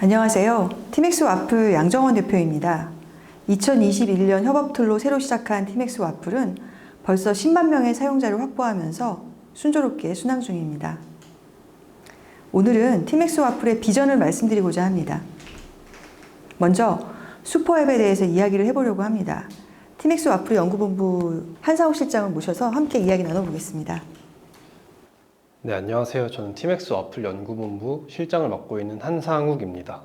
안녕하세요. 티맥스 와플 양정원 대표입니다. 2021년 협업 툴로 새로 시작한 티맥스 와플은 벌써 10만 명의 사용자를 확보하면서 순조롭게 순항 중입니다. 오늘은 티맥스 와플의 비전을 말씀드리고자 합니다. 먼저 슈퍼앱에 대해서 이야기를 해보려고 합니다. 티맥스 와플 연구본부 한상욱 실장을 모셔서 함께 이야기 나눠보겠습니다. 네, 안녕하세요. 저는 티맥스 와플 연구본부 실장을 맡고 있는 한상욱입니다.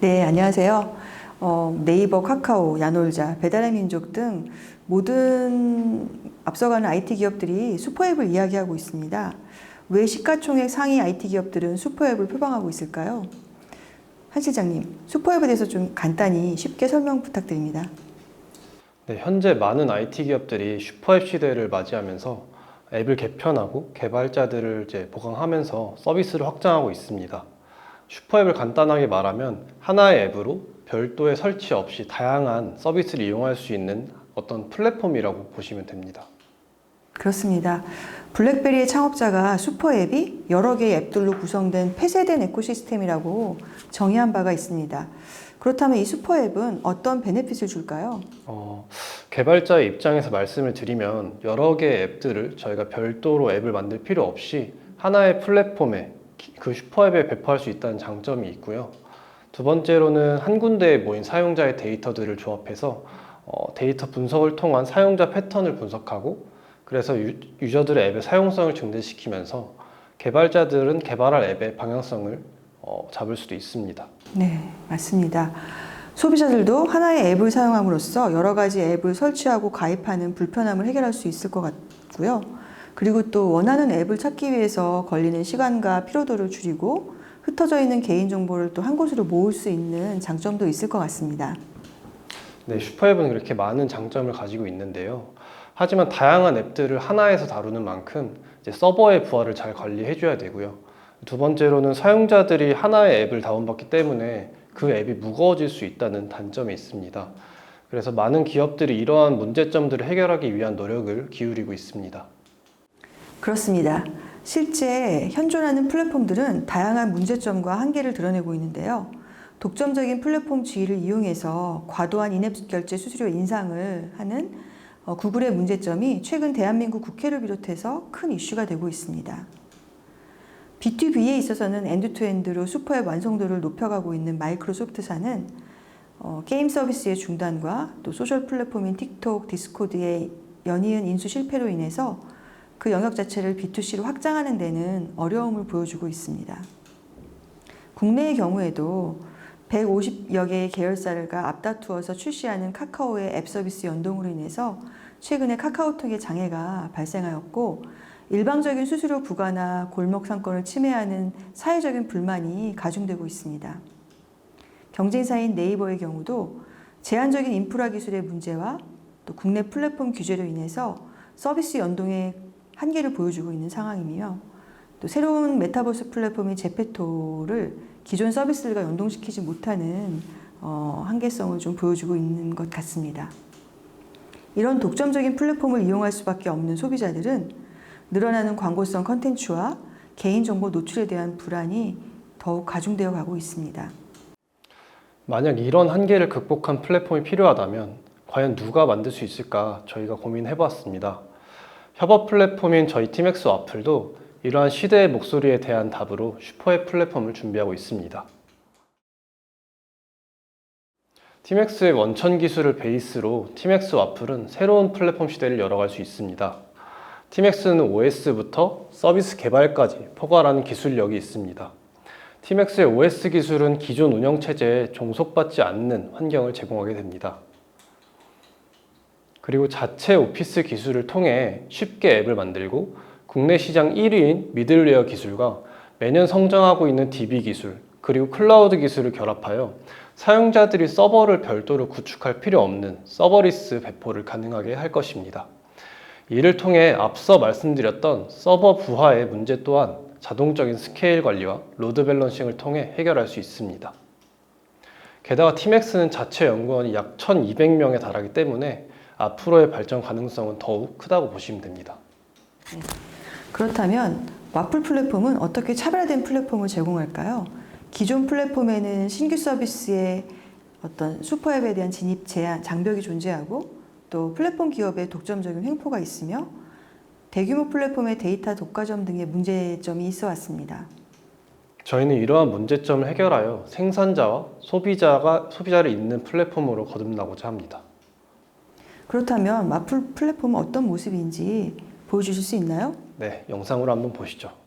네, 안녕하세요. 어, 네이버, 카카오, 야놀자, 배달의 민족 등 모든 앞서가는 IT 기업들이 슈퍼앱을 이야기하고 있습니다. 왜 시가총액 상위 IT 기업들은 슈퍼앱을 표방하고 있을까요? 한 실장님, 슈퍼앱에 대해서 좀 간단히 쉽게 설명 부탁드립니다. 네, 현재 많은 IT 기업들이 슈퍼앱 시대를 맞이하면서 앱을 개편하고 개발자들을 이제 보강하면서 서비스를 확장하고 있습니다. 슈퍼앱을 간단하게 말하면 하나의 앱으로 별도의 설치 없이 다양한 서비스를 이용할 수 있는 어떤 플랫폼이라고 보시면 됩니다. 그렇습니다. 블랙베리의 창업자가 슈퍼앱이 여러 개의 앱들로 구성된 폐쇄된 에코시스템이라고 정의한 바가 있습니다. 그렇다면 이 슈퍼앱은 어떤 베네핏을 줄까요? 어, 개발자의 입장에서 말씀을 드리면 여러 개의 앱들을 저희가 별도로 앱을 만들 필요 없이 하나의 플랫폼에 기- 그 슈퍼앱에 배포할 수 있다는 장점이 있고요. 두 번째로는 한 군데에 모인 사용자의 데이터들을 조합해서 어, 데이터 분석을 통한 사용자 패턴을 분석하고 그래서 유, 유저들의 앱의 사용성을 증대시키면서 개발자들은 개발할 앱의 방향성을 어, 잡을 수도 있습니다. 네, 맞습니다. 소비자들도 하나의 앱을 사용함으로써 여러 가지 앱을 설치하고 가입하는 불편함을 해결할 수 있을 것 같고요. 그리고 또 원하는 앱을 찾기 위해서 걸리는 시간과 피로도를 줄이고 흩어져 있는 개인 정보를 또 한 곳으로 모을 수 있는 장점도 있을 것 같습니다. 네, 슈퍼앱은 그렇게 많은 장점을 가지고 있는데요. 하지만 다양한 앱들을 하나에서 다루는 만큼 서버의 부하를 잘 관리해줘야 되고요. 두 번째로는 사용자들이 하나의 앱을 다운받기 때문에 그 앱이 무거워질 수 있다는 단점이 있습니다. 그래서 많은 기업들이 이러한 문제점들을 해결하기 위한 노력을 기울이고 있습니다. 그렇습니다. 실제 현존하는 플랫폼들은 다양한 문제점과 한계를 드러내고 있는데요. 독점적인 플랫폼 지위를 이용해서 과도한 인앱 결제 수수료 인상을 하는 어, 구글의 문제점이 최근 대한민국 국회를 비롯해서 큰 이슈가 되고 있습니다. B2B에 있어서는 엔드투엔드로 슈퍼앱 완성도를 높여가고 있는 마이크로소프트사는 어, 게임 서비스의 중단과 또 소셜 플랫폼인 틱톡, 디스코드의 연이은 인수 실패로 인해서 그 영역 자체를 B2C로 확장하는 데는 어려움을 보여주고 있습니다. 국내의 경우에도 150여 개의 계열사가 앞다투어서 출시하는 카카오의 앱 서비스 연동으로 인해서 최근에 카카오톡의 장애가 발생하였고 일방적인 수수료 부과나 골목 상권을 침해하는 사회적인 불만이 가중되고 있습니다. 경쟁사인 네이버의 경우도 제한적인 인프라 기술의 문제와 또 국내 플랫폼 규제로 인해서 서비스 연동에 한계를 보여주고 있는 상황이며 또 새로운 메타버스 플랫폼인 제페토를 기존 서비스들과 연동시키지 못하는 어, 한계성을 좀 보여주고 있는 것 같습니다. 이런 독점적인 플랫폼을 이용할 수밖에 없는 소비자들은 늘어나는 광고성 컨텐츠와 개인정보 노출에 대한 불안이 더욱 가중되어 가고 있습니다. 만약 이런 한계를 극복한 플랫폼이 필요하다면 과연 누가 만들 수 있을까 저희가 고민해 봤습니다. 협업 플랫폼인 저희 티맥스 와플도 이러한 시대의 목소리에 대한 답으로 슈퍼앱 플랫폼을 준비하고 있습니다. 티맥스의 원천 기술을 베이스로 티맥스 와플은 새로운 플랫폼 시대를 열어갈 수 있습니다. 티맥스는 OS부터 서비스 개발까지 포괄하는 기술력이 있습니다. 티맥스의 OS 기술은 기존 운영 체제에 종속받지 않는 환경을 제공하게 됩니다. 그리고 자체 오피스 기술을 통해 쉽게 앱을 만들고 국내 시장 1위인 미들웨어 기술과 매년 성장하고 있는 DB 기술 그리고 클라우드 기술을 결합하여 사용자들이 서버를 별도로 구축할 필요 없는 서버리스 배포를 가능하게 할 것입니다. 이를 통해 앞서 말씀드렸던 서버 부하의 문제 또한 자동적인 스케일 관리와 로드 밸런싱을 통해 해결할 수 있습니다. 게다가 티맥스는 자체 연구원이 약 1200명에 달하기 때문에 앞으로의 발전 가능성은 더욱 크다고 보시면 됩니다. 그렇다면 와플 플랫폼은 어떻게 차별화된 플랫폼을 제공할까요? 기존 플랫폼에는 신규 서비스의 어떤 슈퍼앱에 대한 진입 제한, 장벽이 존재하고 또 플랫폼 기업의 독점적인 횡포가 있으며 대규모 플랫폼의 데이터 독과점 등의 문제점이 있어 왔습니다. 저희는 이러한 문제점을 해결하여 생산자와 소비자가 소비자를 잇는 플랫폼으로 거듭나고자 합니다. 그렇다면 마플 플랫폼은 어떤 모습인지 보여주실 수 있나요? 네, 영상으로 한번 보시죠.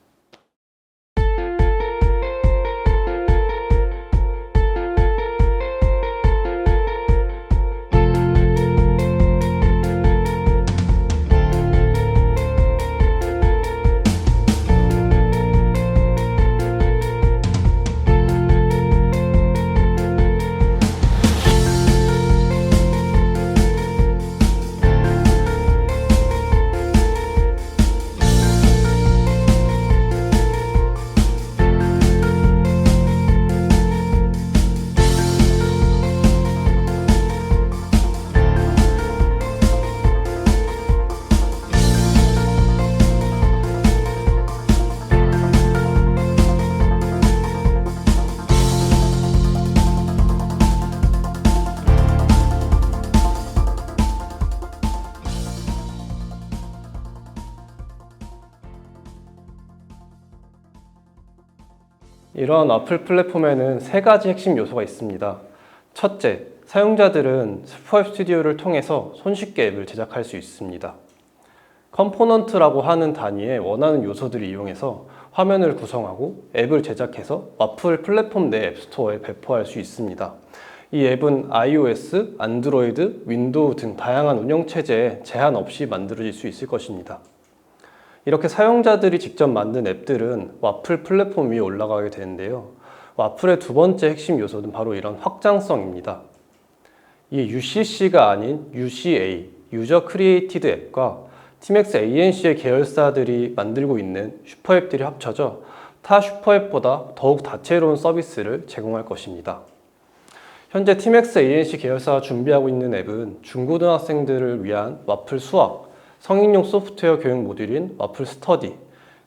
이러한 어플 플랫폼에는 세 가지 핵심 요소가 있습니다. 첫째, 사용자들은 슈퍼앱 스튜디오를 통해서 손쉽게 앱을 제작할 수 있습니다. 컴포넌트라고 하는 단위의 원하는 요소들을 이용해서 화면을 구성하고 앱을 제작해서 와플 플랫폼 내 앱스토어에 배포할 수 있습니다. 이 앱은 iOS, 안드로이드, 윈도우 등 다양한 운영체제에 제한 없이 만들어질 수 있을 것입니다. 이렇게 사용자들이 직접 만든 앱들은 와플 플랫폼 위에 올라가게 되는데요. 와플의 두 번째 핵심 요소는 바로 이런 확장성입니다. 이 UCC가 아닌 UCA, 유저 크리에이티드 앱과 팀엑스 ANC의 계열사들이 만들고 있는 슈퍼앱들이 합쳐져 타 슈퍼앱보다 더욱 다채로운 서비스를 제공할 것입니다. 현재 팀엑스 ANC 계열사가 준비하고 있는 앱은 중고등학생들을 위한 와플 수학, 성인용 소프트웨어 교육 모듈인 와플 스터디,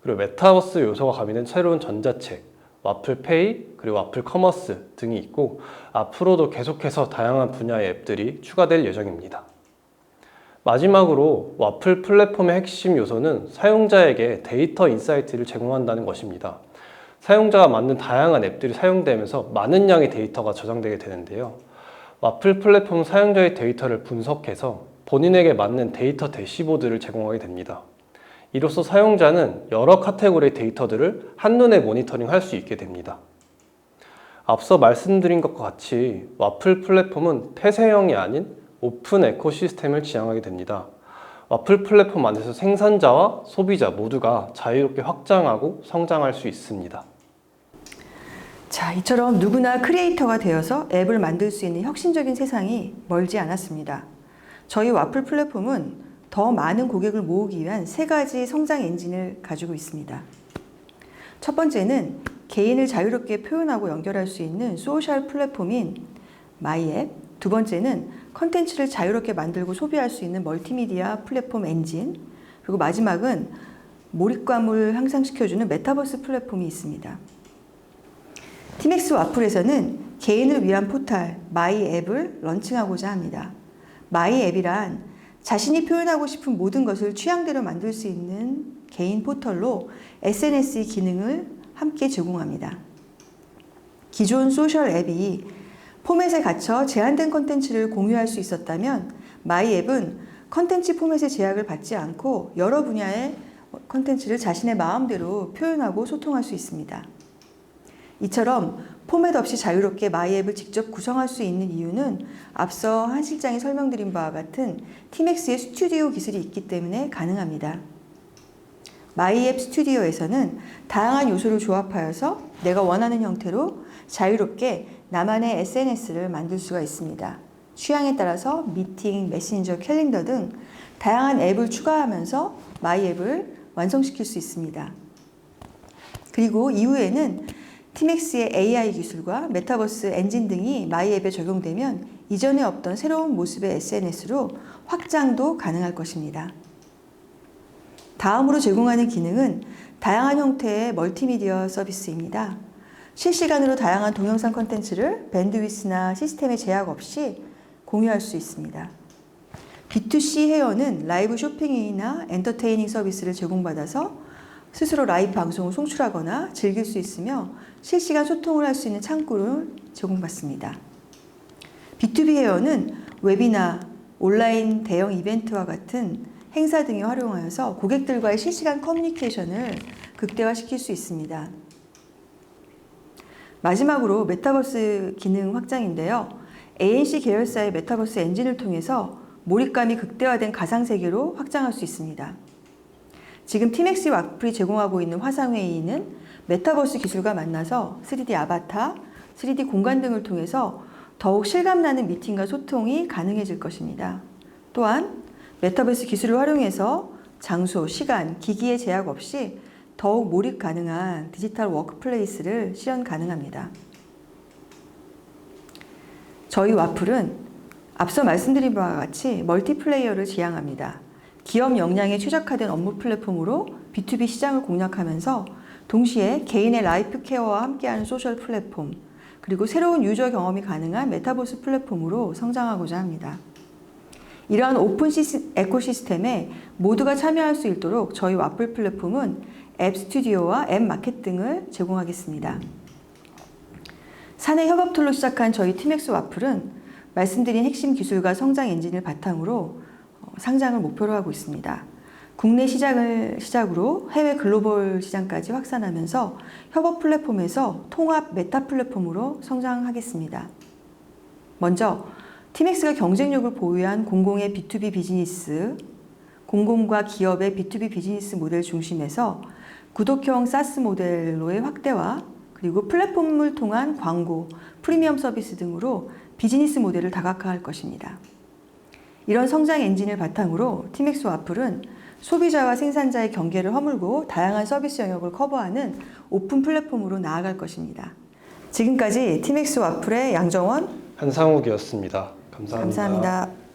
그리고 메타버스 요소가 가미된 새로운 전자책, 와플 페이, 그리고 와플 커머스 등이 있고 앞으로도 계속해서 다양한 분야의 앱들이 추가될 예정입니다. 마지막으로 와플 플랫폼의 핵심 요소는 사용자에게 데이터 인사이트를 제공한다는 것입니다. 사용자가 만든 다양한 앱들이 사용되면서 많은 양의 데이터가 저장되게 되는데요. 와플 플랫폼 사용자의 데이터를 분석해서 본인에게 맞는 데이터 대시보드를 제공하게 됩니다. 이로써 사용자는 여러 카테고리의 데이터들을 한눈에 모니터링 할 수 있게 됩니다. 앞서 말씀드린 것과 같이 와플 플랫폼은 폐쇄형이 아닌 오픈 에코시스템을 지향하게 됩니다. 와플 플랫폼 안에서 생산자와 소비자 모두가 자유롭게 확장하고 성장할 수 있습니다. 자, 이처럼 누구나 크리에이터가 되어서 앱을 만들 수 있는 혁신적인 세상이 멀지 않았습니다. 저희 와플 플랫폼은 더 많은 고객을 모으기 위한 세 가지 성장 엔진을 가지고 있습니다. 첫 번째는 개인을 자유롭게 표현하고 연결할 수 있는 소셜 플랫폼인 마이앱. 두 번째는 컨텐츠를 자유롭게 만들고 소비할 수 있는 멀티미디어 플랫폼 엔진. 그리고 마지막은 몰입감을 향상시켜주는 메타버스 플랫폼이 있습니다. 티맥스 와플에서는 개인을 위한 포탈 마이 앱을 런칭하고자 합니다. 마이 앱이란 자신이 표현하고 싶은 모든 것을 취향대로 만들 수 있는 개인 포털로 SNS의 기능을 함께 제공합니다. 기존 소셜 앱이 포맷에 갇혀 제한된 컨텐츠를 공유할 수 있었다면 마이 앱은 컨텐츠 포맷의 제약을 받지 않고 여러 분야의 컨텐츠를 자신의 마음대로 표현하고 소통할 수 있습니다. 이처럼 포맷 없이 자유롭게 마이앱을 직접 구성할 수 있는 이유는 앞서 한 실장이 설명드린 바와 같은 티맥스의 스튜디오 기술이 있기 때문에 가능합니다. 마이앱 스튜디오에서는 다양한 요소를 조합하여서 내가 원하는 형태로 자유롭게 나만의 SNS를 만들 수가 있습니다. 취향에 따라서 미팅, 메신저, 캘린더 등 다양한 앱을 추가하면서 마이앱을 완성시킬 수 있습니다. 그리고 이후에는 티맥스의 AI 기술과 메타버스 엔진 등이 마이앱에 적용되면 이전에 없던 새로운 모습의 SNS로 확장도 가능할 것입니다. 다음으로 제공하는 기능은 다양한 형태의 멀티미디어 서비스입니다. 실시간으로 다양한 동영상 콘텐츠를 밴드위스나 시스템의 제약 없이 공유할 수 있습니다. B2C 회원은 라이브 쇼핑이나 엔터테이닝 서비스를 제공받아서 스스로 라이브 방송을 송출하거나 즐길 수 있으며 실시간 소통을 할 수 있는 창구를 제공받습니다. B2B 회원은 웨비나, 온라인 대형 이벤트와 같은 행사 등에 활용하여서 고객들과의 실시간 커뮤니케이션을 극대화시킬 수 있습니다. 마지막으로 메타버스 기능 확장인데요. ANC 계열사의 메타버스 엔진을 통해서 몰입감이 극대화된 가상세계로 확장할 수 있습니다. 지금 티맥스 와플이 제공하고 있는 화상회의는 메타버스 기술과 만나서 3D 아바타, 3D 공간 등을 통해서 더욱 실감나는 미팅과 소통이 가능해질 것입니다. 또한 메타버스 기술을 활용해서 장소, 시간, 기기의 제약 없이 더욱 몰입 가능한 디지털 워크플레이스를 실현 가능합니다. 저희 와플은 앞서 말씀드린 바와 같이 멀티플레이어를 지향합니다. 기업 역량에 최적화된 업무 플랫폼으로 B2B 시장을 공략하면서 동시에 개인의 라이프 케어와 함께하는 소셜 플랫폼, 그리고 새로운 유저 경험이 가능한 메타버스 플랫폼으로 성장하고자 합니다. 이러한 오픈 시스, 에코시스템에 모두가 참여할 수 있도록 저희 와플 플랫폼은 앱 스튜디오와 앱 마켓 등을 제공하겠습니다. 사내 협업 툴로 시작한 저희 티맥스 와플은 말씀드린 핵심 기술과 성장 엔진을 바탕으로 어, 상장을 목표로 하고 있습니다. 국내 시장을 시작으로 해외 글로벌 시장까지 확산하면서 협업 플랫폼에서 통합 메타 플랫폼으로 성장하겠습니다. 먼저 티맥스가 경쟁력을 보유한 공공의 B2B 비즈니스, 공공과 기업의 B2B 비즈니스 모델 중심에서 구독형 사스 모델로의 확대와 그리고 플랫폼을 통한 광고, 프리미엄 서비스 등으로 비즈니스 모델을 다각화할 것입니다. 이런 성장 엔진을 바탕으로 티맥스 와플은 소비자와 생산자의 경계를 허물고 다양한 서비스 영역을 커버하는 오픈 플랫폼으로 나아갈 것입니다. 지금까지 티맥스 와플의 양정원 한상욱이었습니다 감사합니다. 감사합니다.